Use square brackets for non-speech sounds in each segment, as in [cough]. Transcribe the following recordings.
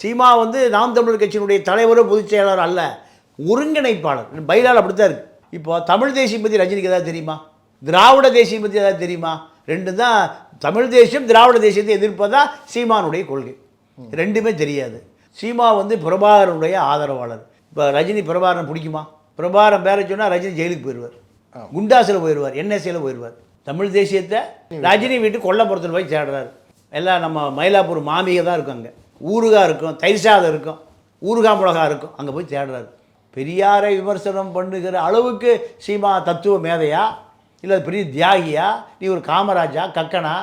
சீமா வந்து நாம் தமிழர் கட்சியினுடைய தலைவரோ பொதுச் செயலாளர் அல்ல ஒருங்கிணைப்பாளர். பைலால் அப்படி தான் இருக்குது இப்போ தமிழ் தேசியம் பற்றி ரஜினிக்கு ஏதாவது தெரியுமா? திராவிட தேசியம் பற்றி ஏதாவது தெரியுமா? ரெண்டு தான் தமிழ் தேசியம் திராவிட தேசியத்தை எதிர்ப்பதா சீமானுடைய கொள்கை. ரெண்டுமே தெரியாது. சீமா வந்து பிரபாகரனுடைய ஆதரவாளர். இப்போ ரஜினி பிரபாகரன் பிடிக்குமா? பிரபாகரன் பேர சொன்னால் ரஜினி ஜெயிலுக்கு போயிடுவார் குண்டாசில் போயிடுவார் என்எஸ்சியில் போயிடுவார் தமிழ் தேசியத்தை ரஜினி வீட்டு கொல்லப்புறத்தில் போய் தேடுறாரு. எல்லாம் நம்ம மயிலாப்பூர் மாமிகை தான் இருக்கும் அங்கே ஊறுகாய் இருக்கும் தயிர் சாதம் இருக்கும் ஊறுகாய் மிளகா இருக்கும் அங்கே போய் தேடுறாரு. பெரியாரை விமர்சனம் பண்ணுகிற அளவுக்கு சீமா தத்துவ மேதையா? இல்லை பெரிய தியாகியா? நீ ஒரு காமராஜா கக்கனா?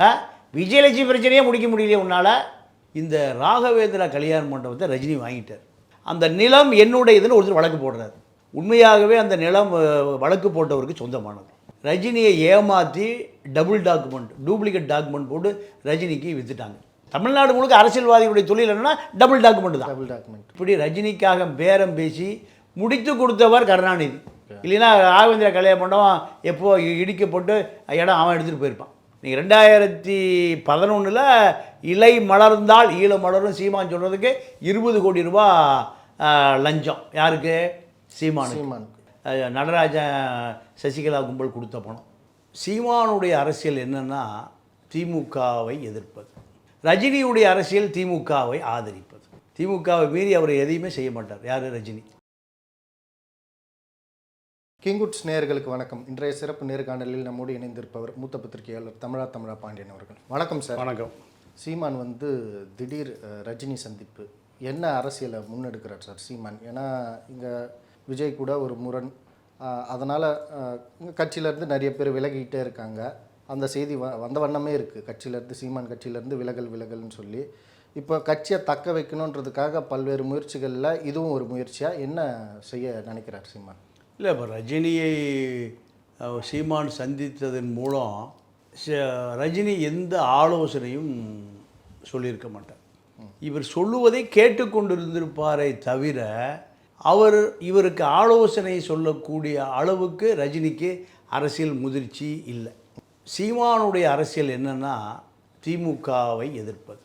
ஆ? விஜயலட்சுமி பிரச்சனையே முடிக்க முடியலையே உன்னால்? இந்த ராகவேந்திரா கல்யாண மண்டபத்தை ரஜினி வாங்கிட்டார். அந்த நிலம் என்னுடையதுன்னு ஒருத்தர் வழக்கு போடுறாரு. உண்மையாகவே அந்த நிலம் வழக்கு போட்டவருக்கு சொந்தமானது. ரஜினியை ஏமாற்றி டபுள் டாக்குமெண்ட் டூப்ளிகேட் டாக்குமெண்ட் போட்டு ரஜினிக்கு விற்றுட்டாங்க தமிழ்நாடு முழுக்க அரசியல்வாதிகளுடைய தொழில் என்னன்னா டபுள் டாக்குமெண்ட் தான். டபுள் டாக்குமெண்ட் இப்படி ரஜினிக்காக பேரம் பேசி முடித்து கொடுத்தவர் கருணாநிதி. இல்லைன்னா ராகவேந்திர கல்யாண மண்டபம் எப்போ இடிக்கப்பட்டு இடம் அவன் எடுத்துகிட்டு போயிருப்பான். நீங்கள் ரெண்டாயிரத்தி பதினொன்றில் இலை மலர்ந்தால் ஈழ மலரும் சீமான் சொல்கிறதுக்கு இருபது கோடி ரூபா லஞ்சம். யாருக்கு? சீமானுக்கு. சீமான் அஹ் நடராஜன் சசிகலா கும்பல் கொடுத்த பணம். சீமானுடைய அரசியல் என்னன்னா திமுகவை எதிர்ப்பது. ரஜினியுடைய அரசியல் திமுகவை ஆதரிப்பது. திமுகவை மீறி அவர் எதையுமே செய்ய மாட்டார். யார்? ரஜினி. கிங்குட்ஸ் நேயர்களுக்கு வணக்கம். இன்றைய சிறப்பு நேர்காணலில் நம்மோடு இணைந்திருப்பவர் மூத்த பத்திரிகையாளர் தமிழா தமிழா பாண்டியன் அவர்கள். வணக்கம் சார். வணக்கம். சீமான் வந்து திடீர் ரஜினி சந்திப்பு. என்ன அரசியலை முன்னெடுக்கிறார் சார் சீமான்? ஏன்னா இங்கே விஜய் கூட ஒரு முரண். அதனால் கட்சியிலேருந்து நிறைய பேர் விலகிக்கிட்டே இருக்காங்க. அந்த செய்தி வ வந்த வண்ணமே இருக்குது கட்சியிலேருந்து சீமான் கட்சியிலேருந்து விலகல் விலகல்னு சொல்லி. இப்போ கட்சியை தக்க வைக்கணுன்றதுக்காக பல்வேறு முயற்சிகளில் இதுவும் ஒரு முயற்சியாக என்ன செய்ய நினைக்கிறார் சீமான்? இல்லை இப்போ ரஜினியை சீமான் சந்தித்ததன் மூலம் ரஜினி எந்த ஆலோசனையும் சொல்லியிருக்க மாட்டார். இவர் சொல்லுவதை கேட்டுக்கொண்டிருந்திருப்பாரே தவிர அவர் இவருக்கு ஆலோசனை சொல்லக்கூடிய அளவுக்கு ரஜினிக்கு அரசியல் முதிர்ச்சி இல்லை. சீமானுடைய அரசியல் என்னன்னா திமுகவை எதிர்ப்பது.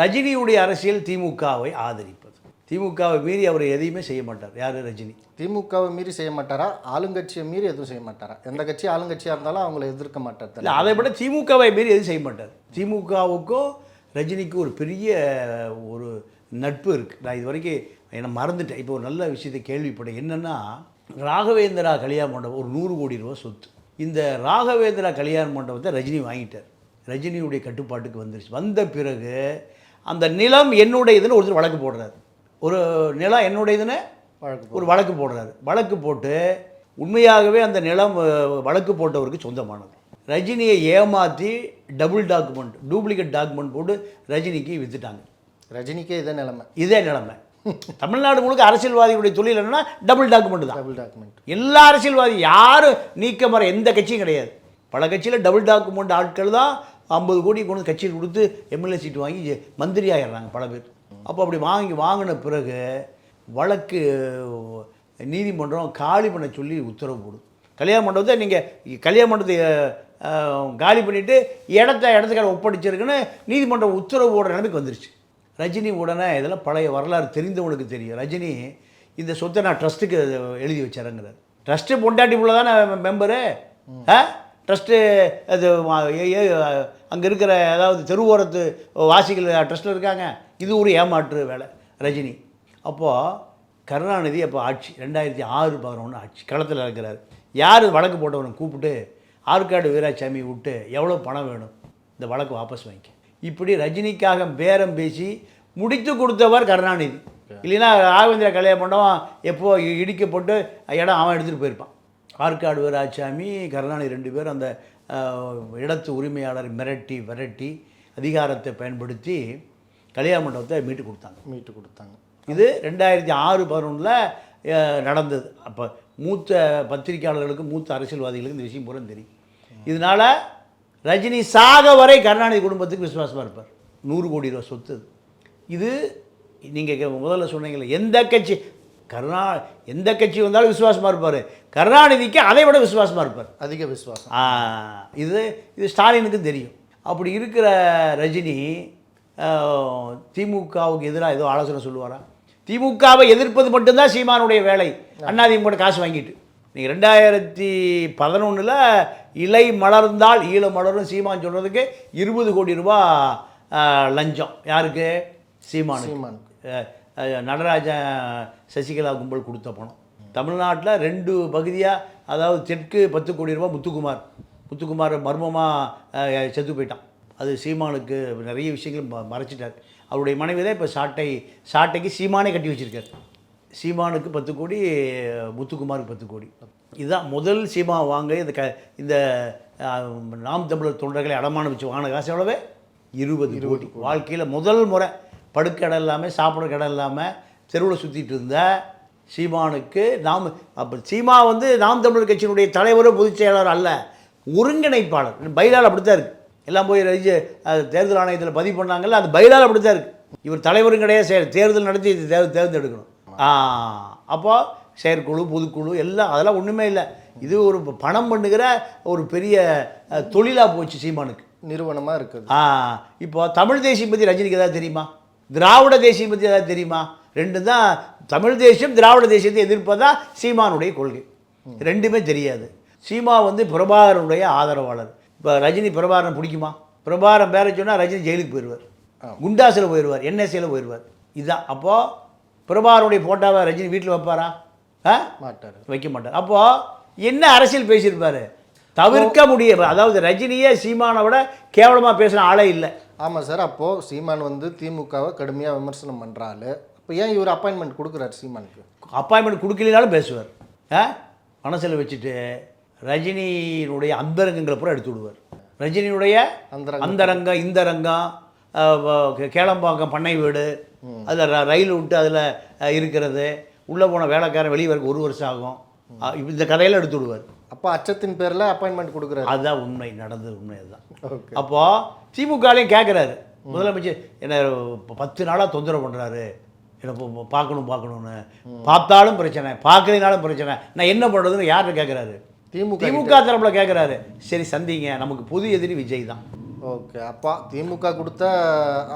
ரஜினியுடைய அரசியல் திமுகவை ஆதரிப்பது. திமுகவை மீறி அவர் எதையுமே செய்ய மாட்டார். யார்? ரஜினி. திமுகவை மீறி செய்ய மாட்டாரா? ஆளுங்கட்சியை மீறி எதுவும் செய்ய மாட்டாரா? எந்த கட்சி ஆளுங்கட்சியாக இருந்தாலும் அவங்கள எதிர்க்க மாட்டார் இல்லை அதை விட திமுகவை மீறி எதுவும் செய்ய மாட்டார். திமுகவுக்கும் ரஜினிக்கும் ஒரு பெரிய ஒரு நட்பு இருக்குது நான் இது வரைக்கும் என்னை மறந்துட்டேன். இப்போ ஒரு நல்ல விஷயத்தை கேள்விப்பட்டேன். என்னென்னா ராகவேந்திரா கல்யாண மண்டபம் ஒரு நூறு கோடி ரூபா சொத்து. இந்த ராகவேந்திரா கல்யாண மண்டபத்தை ரஜினி வாங்கிட்டார். ரஜினியுடைய கட்டுப்பாட்டுக்கு வந்துருச்சு. வந்த பிறகு அந்த நிலம் என்னுடையதுன்னு ஒருத்தர் வழக்கு போடுறாரு. ஒரு நிலம் என்னுடையதுன்னு வழக்கு ஒரு வழக்கு போடுறாரு. வழக்கு போட்டு உண்மையாகவே அந்த நிலம் வழக்கு போட்டவருக்கு சொந்தமானது. ரஜினியை ஏமாற்றி டபுள் டாக்குமெண்ட் டூப்ளிகேட் டாக்குமெண்ட் போட்டு ரஜினிக்கு வித்துட்டாங்க. ரஜினிக்கே இதே நிலைமை. இதே நிலைமை. தமிழ்நாடு முழுக்க அரசியல்வாதிகளுடைய தொழில் என்னன்னா டபுள் டாக்குமெண்ட் தான். டபுள் டாக்குமெண்ட் எல்லா அரசியல்வாதி யாரும் நீக்க மர எந்த கட்சியும் கிடையாது. பல கட்சியில் டபுள் டாக்குமெண்ட் ஆட்கள் தான் ஐம்பது கோடி கொண்டு கட்சியில் கொடுத்து எம்எல்ஏ சீட்டு வாங்கி மந்திரி ஆயிடுறாங்க பல பேர். அப்போ அப்படி வாங்கி வாங்கின பிறகு வழக்கு நீதிமன்றம் காலி பண்ண சொல்லி உத்தரவு போடும் கல்யாண மண்டபத்தை நீங்கள் கல்யாண மண்டபத்தை காலி பண்ணிவிட்டு இடத்த இடத்துக்கார ஒப்படைச்சிருக்குன்னு நீதிமன்றம் உத்தரவு போடுற நிலைமைக்கு வந்துருச்சு. ரஜினி உடனே இதெல்லாம் பழைய வரலாறு தெரிந்தவனுக்கு தெரியும். ரஜினி இந்த சொத்தை நான் ட்ரஸ்ட்டுக்கு எழுதி வச்சாருங்கிறார். ட்ரஸ்ட்டு பொண்டாட்டி புள்ள தானே மெம்பரு ஆ? ட்ரஸ்ட்டு அது அங்கே இருக்கிற அதாவது தெருவோரத்து வாசிகள் ட்ரஸ்ட்டில் இருக்காங்க. இது ஒரு ஏமாற்று வேலை ரஜினி. அப்போது கருணாநிதி அப்போ ஆட்சி ரெண்டாயிரத்தி ஆறு பதினொன்று ஆட்சி களத்தில் இருக்கிறார். யார் வழக்கு போட்டவனை கூப்பிட்டு ஆற்காடு வீராசாமி விட்டு எவ்வளோ பணம் வேணும்? இந்த வழக்கு வாபஸ் வாங்கிக்க. இப்படி ரஜினிக்காக பேரம் பேசி முடித்து கொடுத்தவர் கருணாநிதி. இல்லைன்னா ராகவேந்திர கல்யாண மண்டபம் எப்போ இடிக்கப்பட்டு இடம் அவன் எடுத்துகிட்டு போயிருப்பான். ஆற்காடு வீராசாமி கருணாநிதி ரெண்டு பேரும் அந்த இடத்து உரிமையாளரை மிரட்டி விரட்டி அதிகாரத்தை பயன்படுத்தி கல்யாண மண்டபத்தை மீட்டு கொடுத்தாங்க. மீட்டு கொடுத்தாங்க. இது ரெண்டாயிரத்தி ஆறு பதினொன்றில் நடந்தது. அப்போ மூத்த பத்திரிக்கையாளர்களுக்கு மூத்த அரசியல்வாதிகளுக்கு இந்த விஷயம் பூரா தெரியும். இதனால ரஜினி சாக வரை கருணாநிதி குடும்பத்துக்கு விசுவாசமாக இருப்பார். நூறு கோடி ரூபா சொத்து இது. நீங்கள் முதல்ல சொன்னீங்களே எந்த கட்சி கருணா எந்த கட்சி வந்தாலும் விசுவாசமாக இருப்பார். கருணாநிதிக்கு அதை விட விசுவாசமாக இருப்பார். அதிக விசுவாசம். இது இது ஸ்டாலினுக்கும் தெரியும். அப்படி இருக்கிற ரஜினி திமுகவுக்கு எதிராக ஏதோ ஆலோசனை சொல்லுவாரா? திமுகவை எதிர்ப்பது மட்டும்தான் சீமானுடைய வேலை. அண்ணாதிமுக காசு வாங்கிட்டு. நீங்கள் ரெண்டாயிரத்தி பதினொன்றில் இலை மலர்ந்தால் ஈழ மலரும் சீமான் சொல்கிறதுக்கு இருபது கோடி ரூபா லஞ்சம். யாருக்கு? சீமானு சீமான் நடராஜன் சசிகலா கும்பல் கொடுத்த பணம். தமிழ்நாட்டில் ரெண்டு பகுதியாக அதாவது தெற்கு பத்து கோடி ரூபா முத்துக்குமார். முத்துக்குமார் மர்மமாக செத்து போயிட்டான். அது சீமானுக்கு நிறைய விஷயங்கள் ம- மறைச்சிட்டார். அவருடைய மனைவி தான் இப்போ சாட்டை சாட்டைக்கு சீமானே கட்டி வச்சிருக்காரு. சீமானுக்கு பத்து கோடி முத்துக்குமாருக்கு பத்து கோடி. இதுதான் முதல் சீமா வாங்க இந்த க இந்த நாம் தமிழர் தொண்டர்களை அடமானம் வச்சு வாங்கின காசு எவ்வளவு? இருபது கோடி. வாழ்க்கையில் முதல் முறை படுக்க இடம் இல்லாமல் சாப்பிட இடம் இல்லாமல் தெருவில் சுற்றிட்டு இருந்த சீமானுக்கு நாம் அப்போ சீமா வந்து நாம் தமிழர் கட்சியினுடைய தலைவரோ பொதுச் செயலாளர் அல்ல ஒருங்கிணைப்பாளர். பைலால் அப்படி தான் இருக்குது எல்லாம் போய் ரஜி தேர்தல் ஆணையத்தில் பதிவு பண்ணாங்கல்ல அது பைலால் அப்படி தான் இருக்குது இவர் தலைவரும் கிடையாது செயல் தேர்தல் நடத்தி தேர்ந்தெடுக்கணும். ஆ அப்போ செயற்குழு பொதுக்குழு எல்லாம் அதெல்லாம் ஒன்றுமே இல்லை. இது ஒரு பணம் பண்ணுகிற ஒரு பெரிய தொழிலாக போச்சு சீமானுக்கு. நிறுவனமாக இருக்குது. ஆ இப்போ தமிழ் தேசியம் பற்றி ரஜினிக்கு ஏதாவது தெரியுமா? திராவிட தேசியம் பற்றி ஏதாவது தெரியுமா? ரெண்டு தான் தமிழ் தேசியம் திராவிட தேசியத்தை எதிர்ப்பதா சீமானுடைய கொள்கை. ரெண்டுமே தெரியாது. சீமா வந்து பிரபாகரனுடைய ஆதரவாளர். இப்போ ரஜினி பிரபாகரன் பிடிக்குமா? பிரபாகரன் பேர சொன்னால் ரஜினி ஜெயிலுக்கு போயிடுவார் குண்டாசில் போயிடுவார் என்எஸ்சியில் போயிடுவார் இதுதான். அப்போது பிரபாகரனுடைய போட்டாவை ரஜினி வீட்டில் வைப்பாரா? மாட்டார். வைக்க மாட்டார். அப்போ என்ன அரசியல் பேசியிருப்பாரு? தவிர்க்க முடிய அதாவது ரஜினியே சீமானை விட கேவலமாக பேசுன ஆளே இல்லை. ஆமாம் சார் அப்போது சீமான் வந்து திமுகவை கடுமையாக விமர்சனம் பண்ணுறாள் அப்போ ஏன் இவர் அப்பாயின்மெண்ட் கொடுக்குறாரு சீமானுக்கு? அப்பாயின்மெண்ட் கொடுக்கலனாலும் பேசுவார். ஆ? மனசில் வச்சுட்டு ரஜினியினுடைய அந்தரங்கங்களை பூரா எடுத்து விடுவார். ரஜினியுடைய அந்தரங்க. அந்தரங்கம் இந்த ரங்கம் கேளம்பாக்கம் பண்ணை வீடு அதில் ரயில் விட்டு அதில் இருக்கிறது. உள்ளே போன வேலைக்காரன் வெளியே வரக்கு ஒரு வருஷம் ஆகும். இந்த கதையெல்லாம் எடுத்து விடுவார். அப்போ அச்சத்தின் பேரில் அப்பாயின்மெண்ட் கொடுக்குறாரு. அதுதான் உண்மை நடந்தது உண்மை அதுதான். அப்போது திமுகலையும் கேட்குறாரு முதலமைச்சர் என்ன பத்து நாளாக தொந்தரவு பண்ணுறாரு என்ன பார்க்கணும் பார்க்கணும்னு. பார்த்தாலும் பிரச்சனை பார்க்கலினாலும் பிரச்சனை. நான் என்ன பண்ணுறதுன்னு யார்கிட்ட கேட்குறாரு திமுக திமுக தரப்புல கேட்குறாரு சரி சந்திங்க. நமக்கு புது எதிரி விஜய் தான். ஓகே. அப்பா திமுக கொடுத்த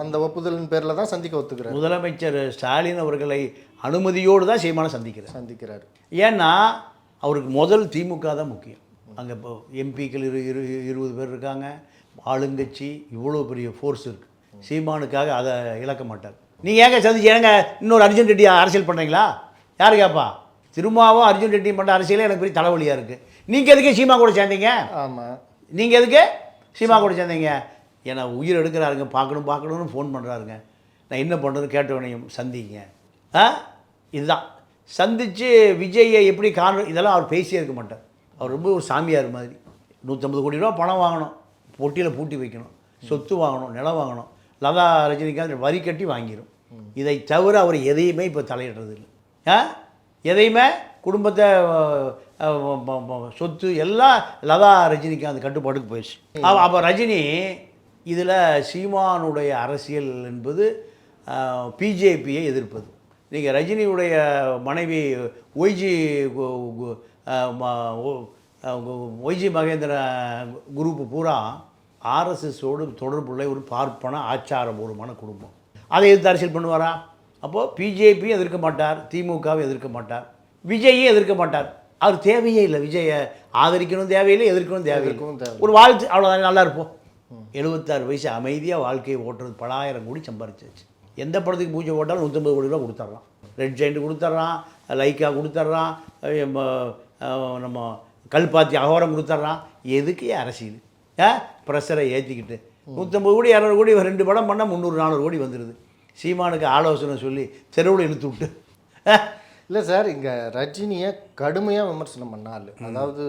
அந்த ஒப்புதலின் பேரில் தான் சந்திக்க ஒத்துக்கிறார். முதலமைச்சர் ஸ்டாலின் அவர்களை அனுமதியோடு தான் சீமானை சந்திக்கிறார். சந்திக்கிறார். ஏன்னா அவருக்கு முதல் திமுக தான் முக்கியம். அங்கே இப்போ எம்பிக்கள் இரு இரு இருபது பேர் இருக்காங்க. ஆளுங்கட்சி இவ்வளோ பெரிய ஃபோர்ஸ் இருக்குது சீமானுக்காக அதை இழக்க மாட்டார். நீங்கள் ஏங்க சந்திச்சு ஏங்க இன்னொரு அர்ஜுன் ரெட்டி அரசியல் பண்ணுறீங்களா யார் கேட்பா திரும்பவும் அர்ஜுன் ரெட்டி பண்ணுற அரசியலே எனக்கு பெரிய தலைவலியாக இருக்குது நீங்கள் எதுக்கு சீமா கூட சேர்ந்தீங்க? ஆமாம் நீங்கள் எதுக்கு? சீமா கூட சேர்ந்தீங்க. ஏன்னா உயிர் எடுக்கிறாருங்க. பார்க்கணும் பார்க்கணும்னு ஃபோன் பண்ணுறாருங்க நான் என்ன பண்ணுறது கேட்டவனையும் சந்திங்க. ஆ? இதுதான். சந்தித்து விஜயை எப்படி காண இதெல்லாம் அவர் பேசியே இருக்க மாட்டார். அவர் ரொம்ப ஒரு சாமியார் மாதிரி. நூற்றம்பது கோடி ரூபா பணம் வாங்கணும். பொட்டியில் பூட்டி வைக்கணும். சொத்து வாங்கணும் நிலம் வாங்கணும். லதா ரஜினிகாந்த் வரி கட்டி வாங்கிடும் இதை தவிர அவர் எதையுமே இப்போ தலையிடுறது இல்லை ஆ? எதையுமே? குடும்பத்தை சொத்து எல்லாம் லதா ரஜினிகாந்த் கட்டுப்பாட்டுக்கு போயிடுச்சு. அப்போ ரஜினி இதில் சீமானுடைய அரசியல் என்பது பிஜேபியை எதிர்ப்பது. நீங்கள் ரஜினியுடைய மனைவி ஒய்ஜி ஒய்ஜி மகேந்திர குரூப்பு பூரா ஆர்எஸ்எஸோடு தொடர்புள்ள ஒரு பார்ப்பன ஆச்சாரபூர்வமான குடும்பம். அதை எதிர்த்து அரசியல் பண்ணுவாரா? அப்போது பிஜேபியும் எதிர்க்க மாட்டார் திமுகவும் எதிர்க்க மாட்டார். விஜயும் எதிர்க்க மாட்டார். அவர் தேவையே இல்லை. விஜயை ஆதரிக்கணும் தேவையில்லை எதிர்க்கணும் தேவையில்லை. ஒரு வாழ்த்து அவ்வளோதான் நல்லா இருப்போம். எழுபத்தாறு வயசு அமைதியாக வாழ்க்கையை ஓட்டுறது பலாயிரம் கோடி சம்பாரிச்சாச்சு. எந்த படத்துக்கு பூஜை போட்டாலும் நூற்றம்பது கோடி ரூபா கொடுத்துட்றான் ரெட் ஜெயிண்ட் கொடுத்துட்றான் லைக்கா கொடுத்துட்றான் நம்ம கல்பாத்தி அகோரம் கொடுத்துட்றான் எதுக்கு அரசியல்? ஆ? ப்ரெஷரை ஏற்றிக்கிட்டு நூற்றம்பது கோடி இரநூறு கோடி ரெண்டு படம் பண்ணால் முந்நூறு நானூறு கோடி வந்துடுது சீமானுக்கு ஆலோசனை சொல்லி தெருவில் இழுத்து விட்டு. இல்லை சார் இங்கே ரஜினியை கடுமையாக விமர்சனம் பண்ணால் அதாவது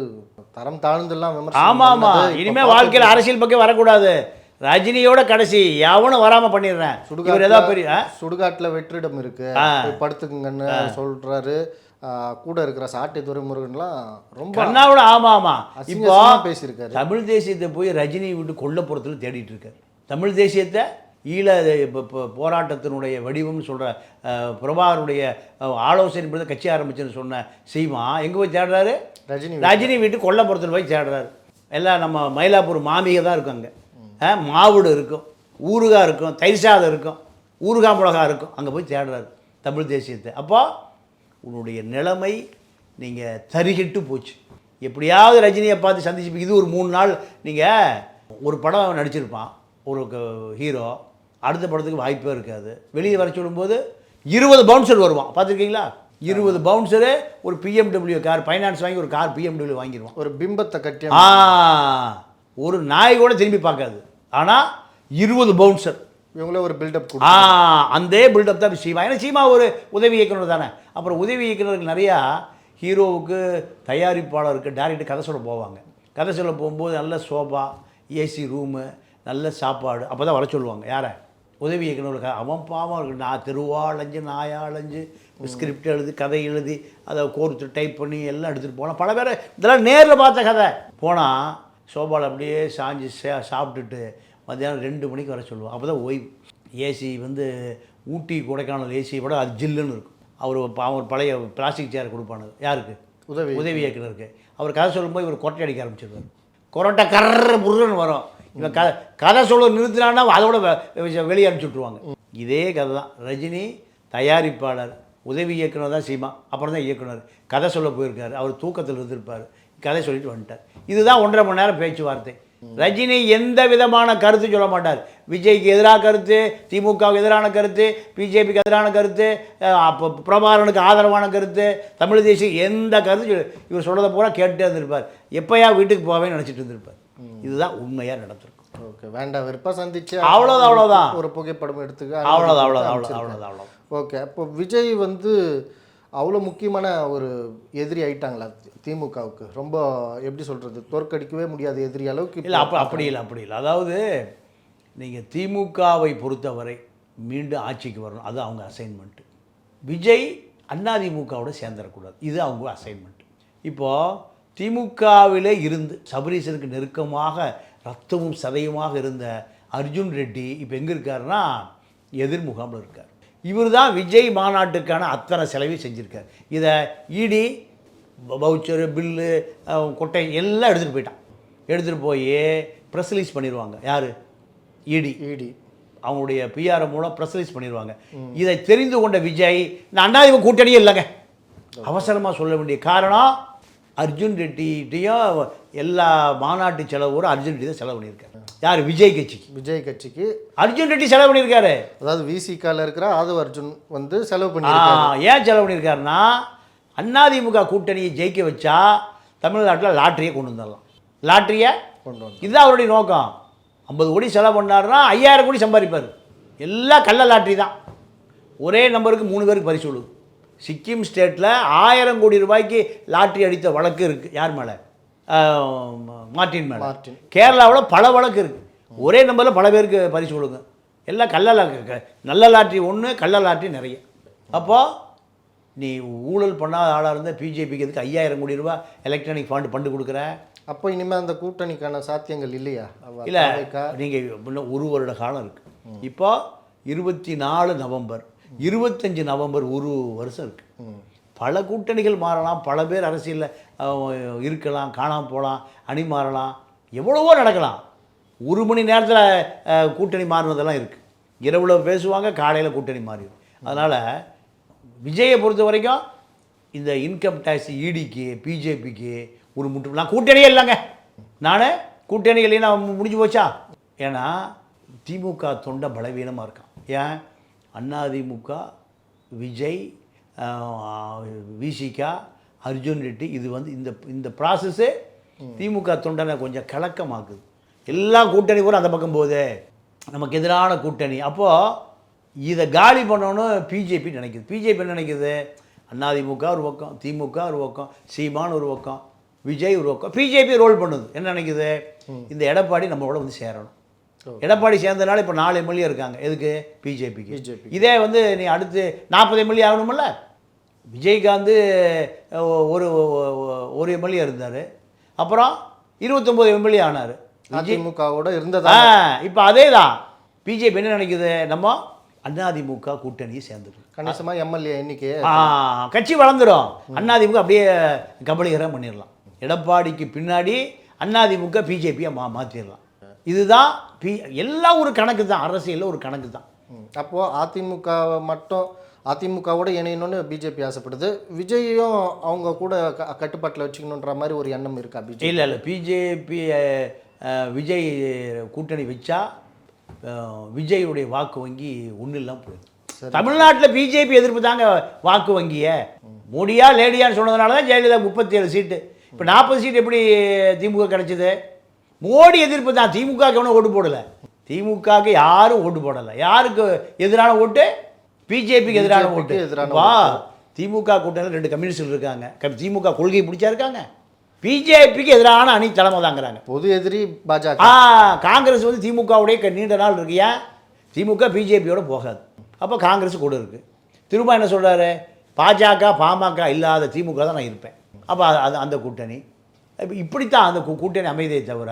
தரம் தாழ்ந்தெல்லாம் விமர்சனம் ஆமா ஆமா. பண்ணது இப்ப இனிமே பார்த்து- வாழ்க்கையில் அரசியல் பக்கம் வரக்கூடாது. ரஜினியோட கடைசி எவனும் வராம பண்ணிடுறேன். இவர் ஏதாவது பெரிய? சுடுகாட்டில் வெற்றிடம் இருக்கு. போய் படுத்துக்குங்கன்னு சொல்றாரு. ஆ, கூட இருக்கிற சாட்டை துரைமுருகன்லாம் ரொம்ப கண்ணாவோட ஆமா ஆமா. இப்போ பேசியிருக்காரு. தமிழ் தேசியத்தை போய் ரஜினி விட்டு கொல்லப்புறத்தில் தேடிட்டு இருக்காரு. தமிழ் தேசியத்தை ஈழ போராட்டத்தினுடைய வடிவம்னு சொல்கிற பிரபாகருடைய அஹ், ஆலோசனை கட்சி ஆரம்பிச்சுன்னு சொன்ன சீமா எங்கே போய் தேடுறாரு ரஜினி ரஜினி வீட்டு கொல்லப்புறத்தில் போய் தேடுறாரு எல்லாம் நம்ம மயிலாப்பூர் மாமிகை தான் இருக்காங்க மாவுடு இருக்கும் ஊறுகாய் இருக்கும் தயிர் சாதம் இருக்கும் ஊறுகாய் மிளகா இருக்கும் அங்கே போய் தேடுறாரு தமிழ் தேசியத்தை. அப்போ உன்னுடைய நிலைமை நீங்கள் தரிகிட்டு போச்சு. எப்படியாவது ரஜினியை பார்த்து சந்திச்சு இது ஒரு மூணு நாள் நீங்கள் ஒரு படம் நடிச்சிருப்பான் ஒரு ஹீரோ. அடுத்த படத்துக்கு வாய்ப்பே இருக்காது. வெளியே வர சொல்லும்போது இருபது பவுன்சர் வருவான். பார்த்துருக்கீங்களா? இருபது பவுன்சரு ஒரு பிஎம்டபிள்யூ கார் ஃபைனான்ஸ் வாங்கி ஒரு கார் பிஎம்டபிள்யூ வாங்கிடுவான் ஒரு பிம்பத்தை கட்டி ஆ ஒரு நாய் கூட திரும்பி பார்க்காது. ஆனால் இருபது பவுன்சர் இவங்கள ஒரு பில்டப் ஆ அந்த பில்டப் தான் சீமா ஏன்னா சீமா ஒரு உதவி இயக்குனர் தானே. அப்புறம் உதவி இயக்குனருக்கு நிறையா ஹீரோவுக்கு தயாரிப்பாளருக்கு டேரக்டர் கதை சொல்ல போவாங்க. கதை சொல்ல போகும்போது நல்ல சோபா ஏசி ரூமு நல்ல சாப்பாடு அப்போ தான் வர சொல்லுவாங்க. யாரை? உதவி இயக்குனருக்கு அவன் பாவம் இருக்கு நான் திருவாளஞ்சு நாயாளஞ்சு ஸ்கிரிப்ட் எழுதி கதை எழுதி அதை கோர்த்து டைப் பண்ணி எல்லாம் எடுத்துகிட்டு போனால் பல பேர் இதெல்லாம் நேரில் பார்த்த கதை. போனால் சோபாவில் அப்படியே சாஞ்சு சா சாப்பிட்டுட்டு மத்தியானம் ரெண்டு மணிக்கு வர சொல்லுவோம் அப்போ தான் ஓய்வு ஏசி வந்து ஊட்டி கொடைக்கானல் ஏசி விட அது ஜில்லுன்னு இருக்கும். அவர் அவர் பழைய பிளாஸ்டிக் சேர் கொடுப்பானு. யாருக்கு? உதவி உதவி இயக்குனருக்கு அவர் கதை சொல்லும்போது இவர் கொட்டை அடிக்க ஆரம்பிச்சிருவார். கொரட்டை கர்ற முருகன் வரும். இவன் கதை கதை சொல்ல நிறுத்தினான்னா அதோட வெ- வெளியே அனுப்பிச்சி விட்ருவாங்க இதே கதை தான். ரஜினி தயாரிப்பாளர் உதவி இயக்குனர் தான் சீமா. அப்புறம் தான் இயக்குனர். கதை சொல்ல போயிருக்காரு. அவர் தூக்கத்தில் இருந்திருப்பார். கதை சொல்லிட்டு வந்துட்டார். இதுதான் ஒன்றரை மணி நேரம் பேச்சுவார்த்தை. ரஜினி எந்த விதமான கருத்து சொல்ல மாட்டார். விஜய்க்கு எதிராக கருத்து திமுகவுக்கு எதிரான கருத்து பிஜேபிக்கு எதிரான கருத்து அப்போ பிரபாகரனுக்கு ஆதரவான கருத்து தமிழ் தேசிய எந்த கருத்து இவர் சொல்கிறத பூரா கேட்டுட்டே இருந்திருப்பார். எப்போயா வீட்டுக்கு போவேன்னு நினச்சிட்டு இருந்திருப்பார். இதுதான் உண்மையாக நடந்திருக்கும். ஓகே வேண்டாம் வெறுப்பா சந்திச்சு அவ்வளவுதான், அவ்வளவுதான். ஒரு புகைப்படம் எடுத்துக்க அவ்வளோதான் அவ்வளோதான் அவ்வளோ அவ்வளோதான் அவ்வளோ ஓகே அப்போ விஜய் வந்து அவ்வளோ முக்கியமான ஒரு எதிரி ஆயிட்டாங்களா திமுகவுக்கு? ரொம்ப எப்படி சொல்றது தோற்கடிக்கவே முடியாத எதிரி அளவுக்கு இல்லை அப்போ அப்படி இல்லை அப்படி இல்லை. அதாவது நீங்கள் திமுகவை பொறுத்தவரை மீண்டும் ஆட்சிக்கு வரணும். அது அவங்க அசைன்மெண்ட்டு விஜய் அதிமுகவோட சேர்ந்துடக்கூடாது இது அவங்க அசைன்மெண்ட் இப்போது திமுகவிலே இருந்து சபரீசனுக்கு நெருக்கமாக ரத்தமும் சதையுமாக இருந்த அர்ஜுன் ரெட்டி இப்போ எங்கே இருக்காருன்னா எதிர் முகாமில் இருக்கார். இவர் தான் விஜய் மாநாட்டுக்கான அத்தனை செலவையும் செஞ்சுருக்கார். இதை இடி வவுச்சரு பில்லு கொட்டை எல்லாம் எடுத்துகிட்டு போயிட்டான். எடுத்துகிட்டு போய் ப்ரெஸ் ரிலீஸ் பண்ணிடுவாங்க யார்? இடி. இடி. அவங்களுடைய பிஆர் மூலம் ப்ரெஸ் ரிலீஸ் பண்ணிடுவாங்க இதை தெரிந்து கொண்ட விஜய் இந்த அண்ணாதிமுக கூட்டணியே இல்லைங்க. அவசரமாக சொல்ல வேண்டிய காரணம் அர்ஜுன் ரெட்டிகிட்டையும் எல்லா மாநாட்டு செலவு கூட அர்ஜுன் ரெட்டி தான் செலவு பண்ணியிருக்காரு. யார்? விஜய் கட்சிக்கு. விஜய் கட்சிக்கு அர்ஜுன் ரெட்டி செலவு பண்ணியிருக்காரு. அதாவது விசிகால இருக்கிற ஆதவ் அர்ஜுன் வந்து செலவு பண்ணி ஏன் செலவு பண்ணியிருக்காருன்னா அதிமுக கூட்டணியை ஜெயிக்க வச்சா தமிழ்நாட்டில் லாட்டரியை கொண்டு வந்துடலாம். லாட்டரியை கொண்டு வந்து இதுதான் அவருடைய நோக்கம். ஐம்பது கோடி செலவு பண்ணாருன்னா ஐயாயிரம் கோடி சம்பாதிப்பார். எல்லாம் கள்ள லாட்டரி தான். ஒரே நம்பருக்கு மூணு பேருக்கு பரிசு விழுது சிக்கிம் ஸ்டேட்டில் ஆயிரம் கோடி ரூபாய்க்கு லாட்டரி அடித்த வழக்கு இருக்குது யார் மேலே? மார்ட்டின் மேலே. மார்ட்டின். கேரளாவில் பல வழக்கு இருக்குது ஒரே நம்பரில் பல பேருக்கு பரிசு கொடுங்க. எல்லாம் கள்ள நல்ல லாட்ரி ஒன்று கள்ள லாட்ரி நிறைய. அப்போது நீ ஊழல் பண்ணாத ஆளாக இருந்தால் பிஜேபிக்கு எதுக்கு ஐயாயிரம் கோடி ரூபாய் எலக்ட்ரானிக் ஃபண்டு ஃபண்டு கொடுக்குற? அப்போ இனிமே அந்த கூட்டணிக்கான சாத்தியங்கள் இல்லையா? இல்லை நீங்கள் இன்னும் ஒரு வருட காலம் இருக்குது இப்போ இருபத்தி நாலு நவம்பர். இருபத்தஞ்சி நவம்பர் ஒரு வருஷம் இருக்குது பல கூட்டணிகள் மாறலாம் பல பேர் அரசியலில் இருக்கலாம் காணாமல் போகலாம் அணி மாறலாம் எவ்வளவோ நடக்கலாம். ஒரு மணி நேரத்தில் கூட்டணி மாறினதெல்லாம் இருக்குது இரவில் பேசுவாங்க காலையில் கூட்டணி மாறிடும். அதனால் விஜயை பொறுத்த வரைக்கும் இந்த இன்கம் டேக்ஸ் இடிக்கு பிஜேபிக்கு ஒரு முட்டு நான் கூட்டணியே இல்லைங்க. நான் கூட்டணி இல்லைன்னா முடிஞ்சு போச்சா? ஏன்னா திமுக தொண்டை பலவீனமாக இருக்கான். ஏன்? அதிமுக விஜய் விசிகா அர்ஜுன் ரெட்டி இது வந்து இந்த இந்த ப்ராசஸ்ஸே திமுக தொண்டனை கொஞ்சம் கலக்கமாக்குது. எல்லா கூட்டணி கூட அந்த பக்கம் போகுதே. நமக்கு எதிரான கூட்டணி. அப்போது இதை காலி பண்ணணும்னு பிஜேபி நினைக்குது. பிஜேபி என்ன நினைக்குது? அதிமுக ஒரு பக்கம் திமுக ஒரு பக்கம் சீமான் ஒரு பக்கம் விஜய் ஒரு பக்கம். பிஜேபி ரோல் பண்ணுது. என்ன நினைக்குது? இந்த எடப்பாடி நம்மளோட வந்து சேரணும். எடப்பாடி சேர்ந்தனால இப்போ நாலு எம்எல்ஏ இருக்காங்க. எதுக்கு? பிஜேபிக்கு. BJP. இதே வந்து நீ அடுத்து நாற்பது எம்எல்ஏ ஆகணுமில்ல விஜயகாந்த் ஒரு ஒரு எம்எல்ஏ இருந்தார். அப்புறம் இருபத்தொம்போது எம்எல்ஏ ஆனார். அதிமுகவோட இருந்ததா இப்போ அதே தான் பிஜேபி என்ன நினைக்குது? நம்ம அதிமுக கூட்டணியை சேர்ந்துருக்கு கணிசமா எம்எல்ஏ எண்ணிக்கையே ஆ கட்சி வளர்ந்துடும் அதிமுக அப்படியே கபலீகரம் பண்ணிடலாம். எடப்பாடிக்கு பின்னாடி அதிமுக பிஜேபியை மா மாற்றிடலாம் இதுதான் பி எல்லாம் ஒரு கணக்கு தான் அரசியலில் ஒரு கணக்கு தான் ம். அப்போ அதிமுக மட்டும் அதிமுகவோட இணையணும்னு பிஜேபி ஆசைப்படுது. விஜயையும் அவங்க கூட க- கட்டுப்பாட்டுல வச்சுக்கணுன்ற மாதிரி ஒரு எண்ணம் இருக்கா பிஜேபி இல்லை இல்லை. பிஜேபி விஜய் கூட்டணி வச்சா விஜயுடைய வாக்கு வங்கி ஒன்றும் இல்லாமல் போயிடும் தமிழ்நாட்டில் பிஜேபி எதிர்ப்பு தாங்க வாக்கு வங்கியை. மோடியா லேடியான்னு சொன்னதுனால தான் ஜெயலலிதா முப்பத்தி ஏழு சீட்டு. இப்போ நாற்பது சீட் எப்படி திமுக கிடைச்சது? மோடி எதிர்ப்பு தான். திமுக ஒன்றும் ஓட்டு போடலை. திமுகவுக்கு யாரும் ஓட்டு போடலை. யாருக்கு எதிரான ஓட்டு? பிஜேபிக்கு எதிரான ஓட்டு. எதிரான வா. திமுக கூட்டணியில் ரெண்டு கம்யூனிஸ்ட் இருக்காங்க. திமுக கொள்கை பிடிச்சா இருக்காங்க. பிஜேபிக்கு எதிரான அணி தலைமை தாங்கிறாங்க. பொது எதிரி பாஜக. ஆ காங்கிரஸ் வந்து திமுகவுடைய நீண்ட நாள் இருக்கு ஏன் திமுக பிஜேபியோட போகாது. அப்போ காங்கிரஸ் கூட இருக்குது திரும்ப என்ன சொல்கிறாரு பாஜக பாமக இல்லாத திமுக தான் நான் இருப்பேன். அப்போ அது அந்த கூட்டணி. இப்படித்தான் அந்த கூட்டணி அமைதியை தவிர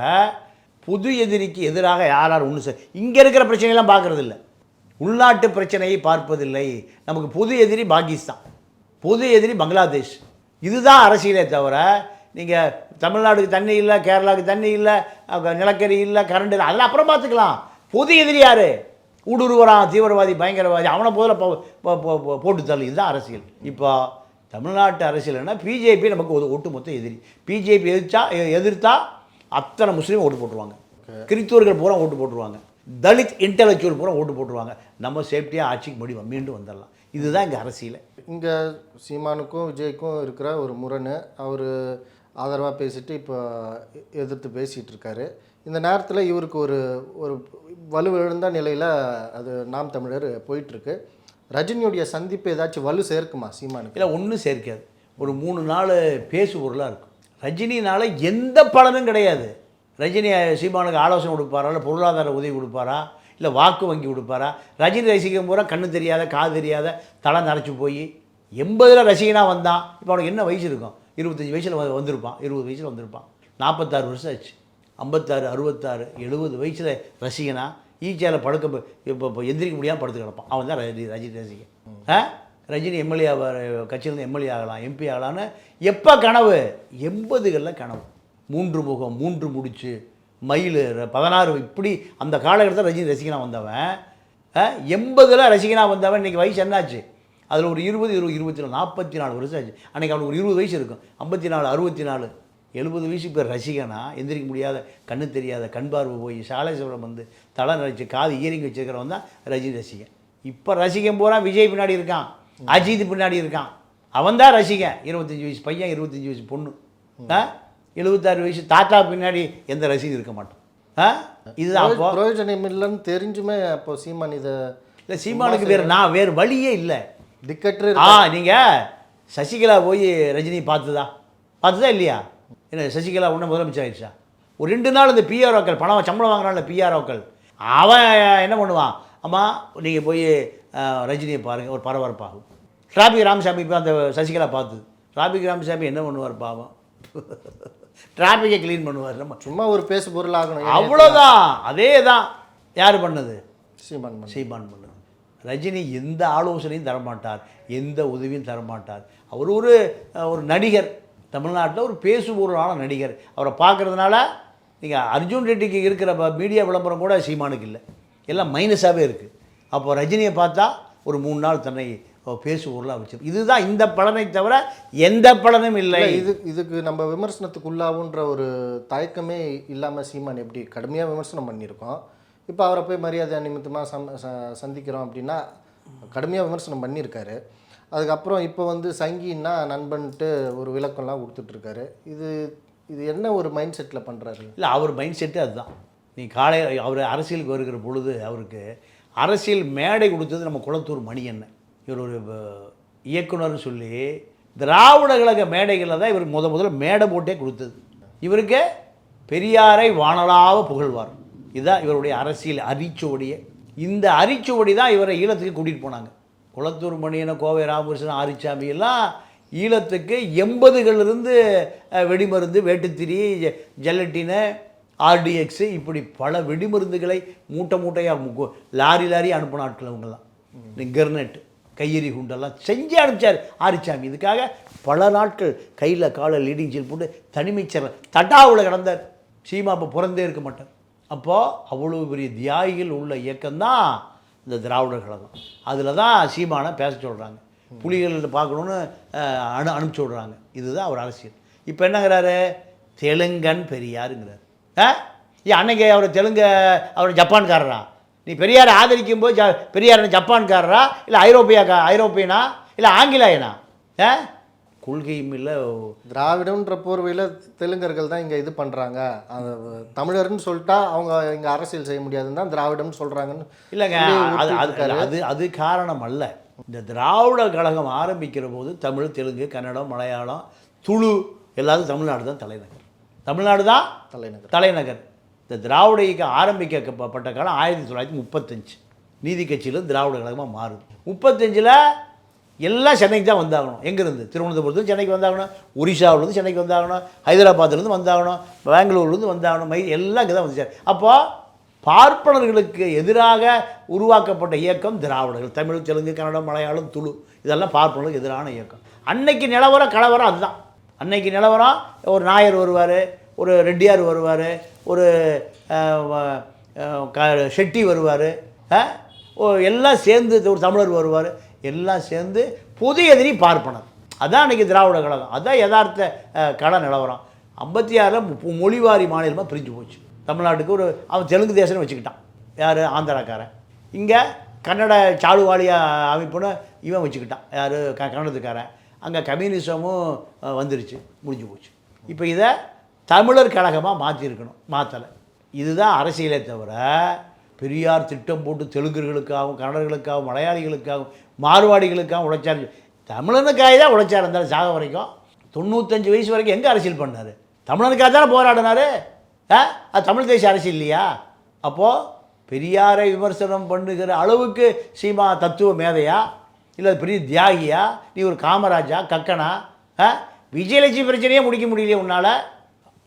புது எதிரிக்கு எதிராக யார் யார் ஒன்று சார் இங்கே இருக்கிற பிரச்சனையெல்லாம் பார்க்கறது உள்நாட்டு பிரச்சனையை பார்ப்பதில்லை. நமக்கு புது எதிரி பாகிஸ்தான். பொது எதிரி பங்களாதேஷ். இதுதான் அரசியலே தவிர நீங்கள் தமிழ்நாடுக்கு தண்ணி இல்லை கேரளாவுக்கு தண்ணி இல்லை நிலக்கரி இல்லை கரண்ட் இல்லை அதெல்லாம் அப்புறம் பார்த்துக்கலாம். பொது எதிரி யார்? ஊடுருவரான் தீவிரவாதி பயங்கரவாதி அவனை போதில் போட்டு தள்ளு. இதுதான் அரசியல். இப்போ தமிழ்நாட்டு அரசியல்னா பிஜேபி நமக்கு ஒரு ஒட்டுமொத்த எதிரி. பிஜேபி எதிர்த்தா எதிர்த்தா அத்தனை முஸ்லீம் ஓட்டு போட்டுருவாங்க. கிறிஸ்துவர்கள் பூரா ஓட்டு போட்டுருவாங்க. தலித் இன்டலெக்சுவல் பூரா ஓட்டு போட்டுருவாங்க. நம்ம சேஃப்டியாக ஆட்சிக்கு முடி மீண்டும் வந்துடலாம் இதுதான் இங்கே அரசியல். இங்க சீமானுக்கும் விஜய்க்கும் இருக்கிற ஒரு முரண். அவர் ஆதரவாக பேசிட்டு இப்போ எதிர்த்து பேசிட்டு இருக்காரு. இந்த நேரத்தில் இவருக்கு ஒரு ஒரு வலுவிழந்த நிலையில் அது நாம் தமிழர் போயிட்டுருக்கு ரஜினியுடைய சந்திப்பு ஏதாச்சும் வலு சேர்க்குமா சீமானுக்கு? இல்லை ஒன்றும் சேர்க்காது. ஒரு மூணு நாள் பேசு பொருளாக இருக்கும். ரஜினினால எந்த பலனும் கிடையாது. ரஜினி சீமானுக்கு ஆலோசனை கொடுப்பாரா? இல்லை பொருளாதார உதவி கொடுப்பாரா? இல்லை வாக்கு வங்கி கொடுப்பாரா? ரஜினி ரசிக்கும் பூரா கண்ணு தெரியாத காது தெரியாத தலை நரைச்சி போய் எண்பதில் ரசிகனாக வந்தான். இப்போ அவனுக்கு என்ன வயசு இருக்கும்? இருபத்தஞ்சி வயசில் வ- வந்திருப்பான். இருபது வயசில் வந்திருப்பான். நாற்பத்தாறு வருஷம் ஆச்சு. ஐம்பத்தாறு அறுபத்தாறு எழுபது வயசில் ரசிகனா ஈச்சியால் படுக்க இப்போ இப்போ எந்திரிக்க முடியாமல் படுத்து கிடப்பான். அவன் தான் ரஜினி ரஜினி ரசிகன். ஆ? ரஜினி எம்எல்ஏ கட்சியிலேருந்து எம்எல்ஏ ஆகலாம் எம்பி ஆகலான்னு எப்போ கனவு? எண்பதுகளில் கனவு. மூன்று முகம் மூன்று முடிச்சு மயில் பதினாறு இப்படி அந்த காலகட்டத்தில் ரஜினி ரசிகனாக வந்தவன். எண்பதில் ரசிகனாக வந்தவன். இன்னைக்கு வயசு என்னாச்சு? அதில் ஒரு இருபது இருபது இருபத்தி நாலு நாற்பத்தி நாலு வருஷம் ஆச்சு. அன்றைக்கி அவனுக்கு ஒரு இருபது வயசு இருக்கும். ஐம்பத்தி நாலு அறுபத்தி நாலு. எழுபது வயசு பேர் ரசிகனா? எந்திரிக்க முடியாத கண்ணு தெரியாத கண் பார்வை போய் சாலை சிவரம் வந்து தலை நினைச்சு காது இயரிங் வச்சிருக்கிறவன் தான் ரஜினி ரசிகன். இப்போ ரசிகன் பூரா விஜய் பின்னாடி இருக்கான் அஜித் பின்னாடி இருக்கான். அவன் தான் ரசிகன். இருபத்தஞ்சி வயசு பையன் இருபத்தஞ்சி வயசு பொண்ணு. ஆ? எழுபத்தாறு வயசு தாத்தா பின்னாடி எந்த ரசிகன் இருக்க மாட்டான். ஆ? இதுதான் பிரயோஜனம் இல்லைன்னு தெரிஞ்சுமே அப்போ சீமான் இதை இல்லை சீமானுக்கு வேறு நான் வேறு வழியே இல்லை. திக்கற்று ஆ நீங்கள் சசிகலா போய் ரஜினி பார்த்துதா? பார்த்துதா இல்லையா? என்ன சசிகலா ஒன்று முதலமைச்சர் ஆயிடுச்சா ஒரு ரெண்டு நாள் இந்த பிஆர்ஓக்கள் பணம் சம்பளம் வாங்குறான்ல பிஆர்ஓக்கள் அவன் என்ன பண்ணுவான்? அம்மா நீங்கள் போய் ரஜினியை பாருங்கள் ஒரு பரபரப்பாகும். டிராபிக் ராமசாமி இப்போ அந்த சசிகலா பார்த்து டிராபிக் ராமசாமி என்ன பண்ணுவார் பாவம்? டிராஃபிக்கை க்ளீன் பண்ணுவார். நம்ம சும்மா ஒரு பேசு பொருள் ஆகணும். அவ்வளோதான் அதே தான். யார் பண்ணது? சீமான். சீமான் பண்ணுது. ரஜினி எந்த ஆலோசனையும் தரமாட்டார். எந்த உதவியும் தரமாட்டார். அவர் ஒரு ஒரு நடிகர். தமிழ்நாட்டில் ஒரு பேசுபொருளான நடிகர். அவரை பார்க்குறதுனால நீங்கள் அர்ஜுன் ரெட்டிக்கு இருக்கிற மீடியா விளம்பரம் கூட சீமானுக்கு இல்லை. எல்லாம் மைனஸாகவே இருக்குது அப்போ ரஜினியை பார்த்தா ஒரு மூணு நாள் தன்னை பேசுபொருளாக வச்சு இதுதான் இந்த பலனை தவிர எந்த பலனும் இல்லை. இது இதுக்கு நம்ம விமர்சனத்துக்கு உள்ளாகுன்ற ஒரு தயக்கமே இல்லாமல் சீமான் எப்படி கடுமையாக விமர்சனம் பண்ணியிருக்கோம். இப்போ அவரை போய் மரியாதை நிமித்தமாக ச- சந்திக்கிறோம் அப்படின்னா கடுமையாக விமர்சனம் பண்ணியிருக்காரு. அதுக்கப்புறம் இப்போ வந்து சங்கின்னா நண்பன்ட்டு ஒரு விளக்கம்லாம் கொடுத்துட்ருக்காரு. இது இது என்ன ஒரு மைண்ட் செட்டில் பண்ணுறாரு இல்லை அவர் மைண்ட் செட்டு அதுதான். நீ காலை அவர் அரசியலுக்கு வருகிற பொழுது அவருக்கு அரசியல் மேடை கொடுத்தது நம்ம குளத்தூர் மணியண்ணன் இவர் ஒரு இயக்குனர்னு சொல்லி திராவிட கழக மேடைகளில் தான் இவருக்கு முத முதல்ல மேடை போட்டே கொடுத்தது. இவருக்கு பெரியாரை வானலாக புகழ்வார். இதுதான் இவருடைய அரசியல் அரிச்சுவடியே இந்த அரிச்சுவடி தான் இவரை ஈழத்துக்கு கூட்டிகிட்டு போனாங்க. குளத்தூர் மணியனை கோவை ராமகிருஷ்ணன் ஆரிச்சாமி எல்லாம் ஈழத்துக்கு எண்பதுகளிலிருந்து வெடிமருந்து வேட்டுத்திரி ஜெ- ஆர்டிஎக்ஸு இப்படி பல வெடிமருந்துகளை மூட்டை மூட்டையாக லாரி லாரி அனுப்பின ஆட்கள் அவங்கெல்லாம். கெர்னெட் கையெறி குண்டெல்லாம் செஞ்சு அனுப்பிச்சார் ஆரிச்சாமி. இதுக்காக பல நாட்கள் கையில் காலை லீடிங் செல் போட்டு தனிமைச்சர் தட்டாவில் கிடந்தார். சீமா அப்போ பிறந்தே இருக்க மாட்டார். அப்போது அவ்வளோ பெரிய தியாகிகள் உள்ள இயக்கம்தான் இந்த திராவிடர் கழகம் அதில் தான் சீமானை பேச சொல்கிறாங்க புலிகள் பார்க்கணுன்னு அனு அனுப்பிச்சி விட்றாங்க. இதுதான் அவர் அரசியல். இப்போ என்னங்கிறாரு? தெலுங்கன் பெரியாருங்கிறார். ஆ? ஏ அன்னைக்கு அவர் தெலுங்கு அவர் ஜப்பான்காரரா? நீ பெரியாரை ஆதரிக்கும் போது ஜ பெரியார் ஜப்பான்காரரா? இல்லை ஐரோப்பியா ஐரோப்பியனா? இல்லை ஆங்கிலேயனா? ஆ? கொள்கையும் இல்லை. திராவிடம்ன்ற போர்வையில் தெலுங்கர்கள் தான் இங்கே இது பண்ணுறாங்க அந்த தமிழர்னு சொல்லிட்டா அவங்க இங்கே அரசியல் செய்ய முடியாதுன்னு தான் திராவிடம்னு சொல்கிறாங்கன்னு இல்லைங்க அது அது அது அது காரணம் அல்ல. இந்த திராவிட கழகம் ஆரம்பிக்கிற போது தமிழ் தெலுங்கு கன்னடம் மலையாளம் துளு எல்லாரும் தமிழ்நாடு தான் தலைநகர். தமிழ்நாடு தான் தலைநகர். தலைநகர். இந்த திராவிட இயக்கம் ஆரம்பிக்கப்பட்ட காலம் ஆயிரத்தி தொள்ளாயிரத்தி முப்பத்தஞ்சு. நீதி கட்சியில் திராவிட கழகமாக மாறுது. முப்பத்தஞ்சில் எல்லாம் சென்னைக்கு தான் வந்தாகணும். எங்கேருந்து? திருவனந்தபுரத்துலேருந்து சென்னைக்கு வந்தாகணும். ஒரிசாவிலேருந்து சென்னைக்கு வந்தாகணும். ஹைதராபாத்லேருந்து வந்தாகணும். பெங்களூர்லேருந்து வந்தாகணும். மை எல்லாம் இங்கே தான் வந்துச்சார் அப்போ பார்ப்பனர்களுக்கு எதிராக உருவாக்கப்பட்ட இயக்கம் திராவிடர்கள். தமிழ் தெலுங்கு கன்னடம் மலையாளம் துளு இதெல்லாம் பார்ப்பனர்களுக்கு எதிரான இயக்கம். அன்னைக்கு நிலவரம் கலவரம் அதுதான். அன்னைக்கு நிலவரம் ஒரு நாயர் வருவார் ஒரு ரெட்டியார் வருவார் ஒரு க ஷெட்டி வருவார் எல்லாம் சேர்ந்து ஒரு தமிழர் வருவார். எல்லாம் சேர்ந்து பொது எதிரி பார்ப்பனர். அதான் அன்றைக்கி திராவிட கழகம். அதான் யதார்த்த கடன் நிலவரம். ஐம்பத்தி ஆறில் மொழிவாரி மாநிலமாக பிரிஞ்சு போச்சு. தமிழ்நாட்டுக்கு ஒரு அவன் தெலுங்கு தேசம்னு வச்சுக்கிட்டான். யார்? ஆந்திராக்காரன். இங்கே கன்னட சாளுவாளியா அமைப்புன்னு இவன் வச்சுக்கிட்டான். யார்? க கன்னடத்துக்காரன். அங்கே கம்யூனிசமும் வந்துருச்சு. முடிஞ்சு போச்சு. இப்போ இதை தமிழர் கழகமாக மாற்றிருக்கணும் மாற்றலை இதுதான் அரசியலே தவிர பெரியார் திட்டம் போட்டு தெலுங்கர்களுக்காகவும் கன்னடர்களுக்காகவும் மலையாளிகளுக்காகவும் மார்வாடிகளுக்காகவும் உழைச்சார். தமிழனுக்காக தான் உழைச்சார் இருந்தாலும் சாக வரைக்கும். தொண்ணூத்தஞ்சு வயசு வரைக்கும் எங்கே அரசியல் பண்ணார்? தமிழனுக்காக தானே போராடினாரு? ஆ? அது தமிழ் தேசிய அரசியல் இல்லையா? அப்போது பெரியாரை விமர்சனம் பண்ணுகிற அளவுக்கு சீமா தத்துவ மேதையா? இல்லை பெரிய தியாகியா? நீ ஒரு காமராஜா கக்கனா? ஆ? விஜயலட்சுமி பிரச்சனையே முடிக்க முடியலையே உன்னால்?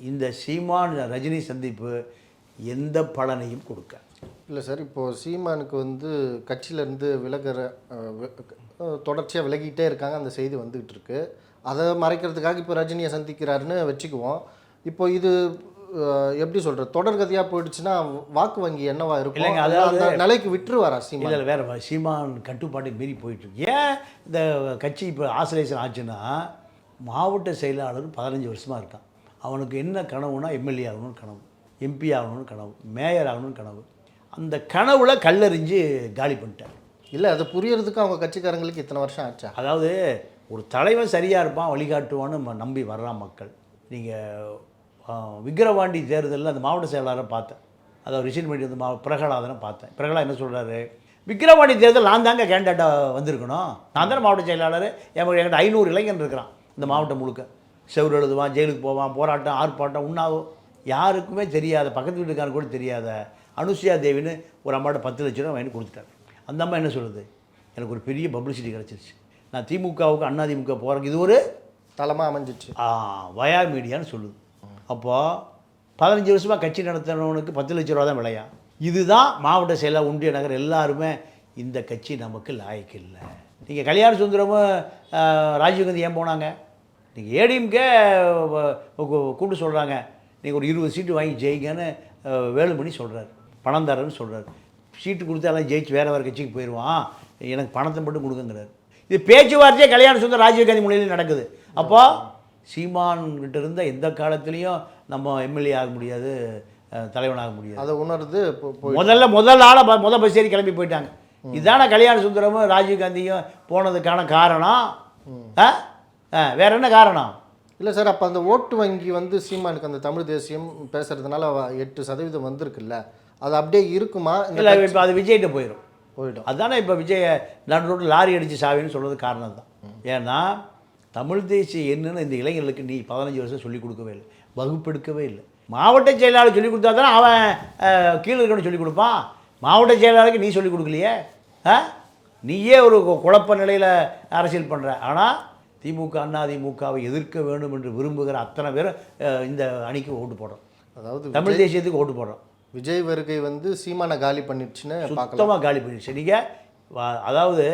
இந்த சீமான் ரஜினி சந்திப்பு எந்த பலனையும் கொடுக்க இல்லை சார் இப்போது சீமானுக்கு வந்து கட்சியிலேருந்து விலகிற தொடர்ச்சியாக விலகிட்டே இருக்காங்க அந்த செய்தி வந்துகிட்டு இருக்கு. அதை மறைக்கிறதுக்காக இப்போ ரஜினியை சந்திக்கிறாருன்னு வச்சுக்குவோம். இப்போ இது எப்படி சொல்கிறது தொடர்கதையாக போயிடுச்சுன்னா வாக்கு வங்கி என்னவா இருக்கும்? இல்லைங்க, அந்த நிலைக்கு விட்டுருவாரா சீமான்? இல்லை வேறு சீமான் கட்டுப்பாட்டை மீறி போயிட்டுருக்கு ஏன் இந்த கட்சி இப்போ ஆசோலேஷன் ஆச்சுன்னா மாவட்ட செயலாளர் பதினஞ்சு வருஷமாக இருக்கான். அவனுக்கு என்ன கனவுனா எம்எல்ஏ ஆகணும்னு கனவு எம்பி ஆகணும்னு கனவு மேயர் ஆகணும்னு கனவு. அந்த கனவுல கல்லறிஞ்சு காலி பண்ணிட்டார். இல்லை அது புரியறதுக்கு அவங்க கட்சிக்காரங்களுக்கு இத்தனை வருஷம் ஆச்சா? அதாவது ஒரு தலைவன் சரியாக இருப்பான் வழிகாட்டுவான்னு நம்பி வர்றான் மக்கள். நீங்கள் விக்கிரவாண்டி தேர்தலில் அந்த மாவட்ட செயலாளரை பார்த்தேன். அதாவது ரிசைன் பண்ணி வந்து மா பிரகலாதனை பார்த்தேன். பிரகலா என்ன சொல்கிறாரு விக்கிரவாண்டி தேர்தல் நான் தாங்க கேண்டிடேட்டாக வந்திருக்கணும். நான் தானே மாவட்ட செயலாளர். என் என்கிட்ட ஐநூறு இளைஞன் இருக்கிறான் இந்த மாவட்டம் முழுக்க. செவ்வறு எழுதுவான் ஜெயிலுக்கு போவான் போராட்டம் ஆர்ப்பாட்டம் உண்ணாவும். யாருக்குமே தெரியாத பக்கத்து வீட்டுக்காரன் கூட தெரியாத அனுசுயா தேவின்னு ஒரு அம்மாட்ட பத்து லட்ச ரூபா வாங்கி கொடுத்துட்டாரு. அந்த அம்மா என்ன சொல்லுது? எனக்கு ஒரு பெரிய பப்ளிசிட்டி கிடச்சிருச்சு. நான் திமுகவுக்கு அண்ணா திமுக போகிறக்கு இது ஒரு தளமாக அமைஞ்சிச்சு. ஆ, வயா மீடியான்னு சொல்லுது. அப்போது பதினஞ்சு வருஷமாக கட்சி நடத்தினவனுக்கு பத்து லட்ச ரூபா தான் விலையா? இதுதான் மாவட்ட செயலர் ஒன்றிய நகர் எல்லாருமே இந்த கட்சி நமக்கு லாயக்கு இல்லை. நீங்கள் கல்யாண சுந்தரமும் ராஜீவ்காந்தி ஏன் போனாங்க? நீங்கள் ஏடிஎம்கே கூப்பிட்டு சொல்கிறாங்க நீங்கள் ஒரு இருபது சீட்டு வாங்கி ஜெயிங்கன்னு வேலுமணி சொல்கிறார் பணம் தரேன்னு சொல்கிறார் சீட்டு கொடுத்து எல்லாம் ஜெயிச்சு வேறு வேறு கட்சிக்கு போயிடுவான் எனக்கு பணத்தை மட்டும் கொடுங்கங்கிறார். இது பேச்சுவார்த்தையே கல்யாண சுந்தரம் ராஜீவ்காந்தி முன்னிலையில் நடக்குது. அப்போ சீமான் கிட்ட இருந்த எந்த காலத்துலேயும் நம்ம எம்எல்ஏ ஆக முடியாது தலைவனாக முடியாது. அதை உணர்ந்து முதல்ல முதல் ஆளை ப- முத பஸ் ஏறி கிளம்பி போயிட்டாங்க. இதான கல்யாண சுந்தரமும் ராஜீவ்காந்தியும் போனதுக்கான காரணம்? வேற என்ன காரணம்? இல்லை சார் அப்போ அந்த ஓட்டு வங்கி வந்து சீமானுக்கு அந்த தமிழ் தேசியம் பேசுறதுனால எட்டு சதவீதம் வந்திருக்குல்ல. அது அப்படியே இருக்குமா? இல்லை இப்போ அது விஜய்கிட்ட போயிடும் போயிடும். அதானே இப்போ விஜய் நடு ரோட்டில் லாரி அடித்து சாவின்னு சொல்கிறது காரணம் தான் ஏன்னா தமிழ் தேசிய என்னன்னு இந்த இளைஞர்களுக்கு நீ பதினஞ்சு வருஷம் சொல்லிக் கொடுக்கவே இல்லை. வகுப்பெடுக்கவே இல்லை. மாவட்ட செயலாளர் சொல்லிக் கொடுத்தா தானே அவன் கீழே இருக்கணும் சொல்லிக் கொடுப்பான். மாவட்ட செயலாளருக்கு நீ சொல்லிக் கொடுக்கலையே? ஆ? நீயே ஒரு குழப்ப நிலையில் அரசியல் பண்ணுற ஆனால் திமுக அண்ணா திமுகவை எதிர்க்க வேண்டும் என்று விரும்புகிற அத்தனை அஹ், இந்த அணிக்கு ஓட்டு போடுறோம். அதாவது தமிழ் தேசியத்துக்கு ஓட்டு போடுறோம். விஜய் வருகை வந்து சீமானை காலி பண்ணிடுச்சுன்னு சுத்தமாக காலி பண்ணிடுச்சு. நீங்கள் அதாவது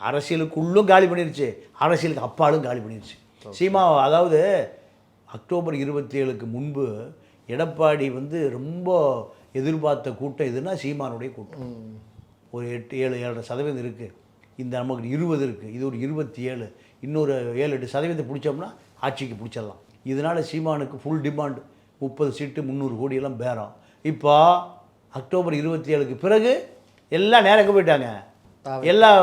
அரசியலுக்குள்ளும் காலி பண்ணிருச்சு அரசியலுக்கு அப்பாலும் காலி பண்ணிருச்சு சீமா அதாவது அக்டோபர் இருபத்தி ஏழுக்கு முன்பு எடப்பாடி வந்து ரொம்ப எதிர்பார்த்த கூட்டம் எதுனா சீமானுடைய கூட்டம். ஒரு எட்டு ஏழு ஏழரை சதவீதம் இருக்குது இந்த நமக்கு இருபது இருக்குது இது ஒரு இருபத்தி ஏழு. இன்னொரு ஏழு எட்டு சதவீதம் பிடிச்சோம்னா ஆட்சிக்கு பிடிச்சிடலாம். இதனால் சீமானுக்கு ஃபுல் டிமாண்ட் முப்பது சீட்டு முந்நூறு கோடியெல்லாம் பேரம். இப்போ அக்டோபர் இருபத்தி ஏழுக்கு பிறகு எல்லாம் நேரம் எங்கே போயிட்டாங்க எல்லாம்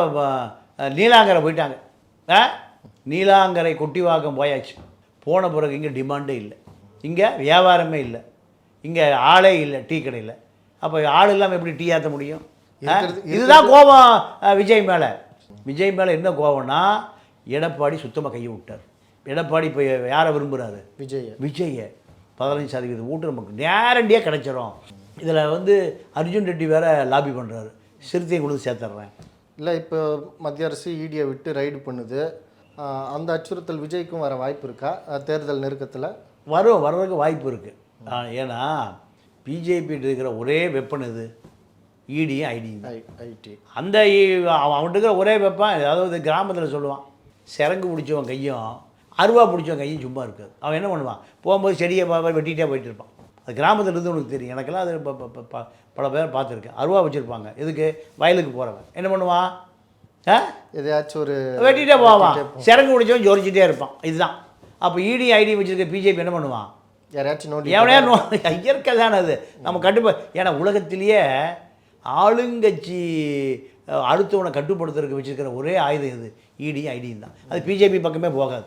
நீலாங்கரை போயிட்டாங்க. ஆ? நீலாங்கரை கொட்டிவாக்கம் போயாச்சு. போன பிறகு இங்கே டிமாண்டே இல்லை. இங்கே வியாபாரமே இல்லை. இங்கே ஆளே இல்லை டீ கடையில். அப்போ ஆள் இல்லாமல் எப்படி டீ ஆற்ற முடியும்? இதுதான் கோபம் விஜய் மேலே. விஜய் மேலே என்ன கோபம்னா எடப்பாடி சுத்தமாக கையை விட்டார். எடப்பாடி இப்போ யாரை விரும்புகிறாரு விஜய். விஜயை. பதினஞ்சு சதவீத ஓட்டு நமக்கு நேரடியாக கிடைச்சிரும். இதில் வந்து அர்ஜுன் ரெட்டி வேற லாபி பண்ணுறாரு சிறுத்தையை கொடுத்து சேர்த்துட்றேன் இல்லை இப்போ மத்திய அரசு இடியை விட்டு ரைடு பண்ணுது. அந்த அச்சுறுத்தல் விஜய்க்கும் வர வாய்ப்பு இருக்கா? தேர்தல் நெருக்கத்தில்? வரும் வர்றதுக்கு வாய்ப்பு இருக்குது ஏன்னா பிஜேபி இருக்கிற ஒரே வெப்பன் இது E இடியும் ஐடியும் ஐடி அந்த அவன் அவன்கிட்ட இருக்கிற ஒரே வெப்பன் அதாவது கிராமத்தில் சொல்லுவான். சிறங்கு பிடிச்சவன் கையும் அருவா பிடிச்சவன் கையும் சும்மா இருக்காது. அவன் என்ன பண்ணுவான்? போகும்போது செடியை வெட்டிகிட்டே போயிட்டு இருப்பான். அது கிராமத்தில் இருந்து உனக்கு தெரியும். எனக்கெல்லாம் அது பல பேர் பார்த்துருக்கேன். அருவா வச்சுருப்பாங்க. எதுக்கு? வயலுக்கு போகிறவன் என்ன பண்ணுவான்? ஆ? எதையாச்சும் ஒரு வெட்டிகிட்டே போவான். சிறங்கு பிடிச்சவன் ஜோரிச்சிட்டே இருப்பான். இதுதான். அப்போ E இடி ஐடி வச்சிருக்க பிஜேபி என்ன பண்ணுவான்? யாரையாச்சும் நோண்டி நோ [laughs] இயற்கை தானே அது. நம்ம கட்டுப்பா ஏன்னா உலகத்திலேயே ஆளுங்கட்சி அடுத்தவனை கட்டுப்படுத்துறதுக்கு வச்சிருக்கிற ஒரே ஆயுதம் இது E இடியும் ஐடியும் தான். அது பிஜேபி பக்கமே போகாது.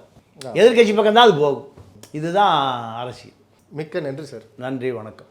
எதிர்க்கட்சி பக்கம் தான் அது போகும். இதுதான் அரசியல். மிக்க நன்றி சார். நன்றி வணக்கம்.